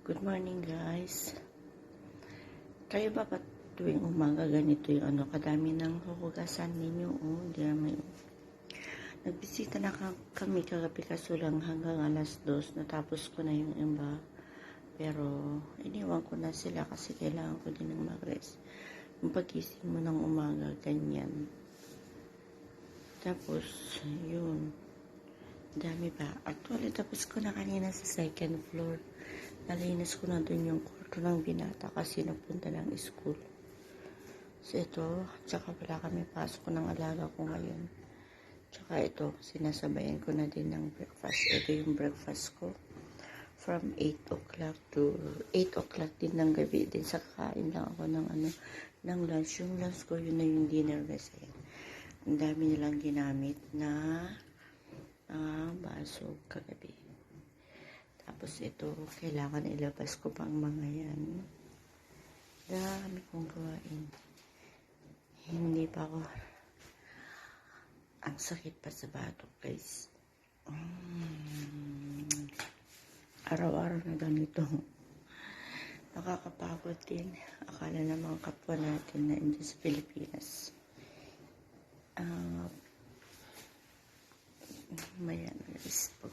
Good morning guys. Kayo ba ba tuwing umaga ganito yung ano, kadami ng huhugasan ninyo? Oh, di may... Nagbisita na ka- kami kagabi kaso lang hanggang alas dos. Natapos ko na yung iba. Pero iniwan ko na sila kasi kailangan ko din ng mag-rest. Yung pagising mo ng umaga, ganyan. Tapos, yun. Dami pa. Actually, tapos ko na kanina sa second floor. Nalinis ko na dun yung kwarto ng binata kasi napunta ng school. So, ito. Tsaka wala kami pasok ng alaga ko ngayon. Tsaka ito, sinasabayan ko na din ng breakfast. Ito yung breakfast ko. From 8 o'clock to 8 o'clock din ng gabi. Din sa kakain lang ako ng ano, ng lunch. Yung lunch ko, yun na yung dinner kasi. Ang dami nilang ginamit na ah, baso kagabi. Tapos ito, kailangan ilabas ko pang mga yan. Dami kong gawain. Hindi pa ako ang sakit pa sa batok guys. Mm. Araw-araw um, na ganito. Nakakapagod din. Akala ng mga kapwa natin na hindi sa Pilipinas. Uh, maya guys, pag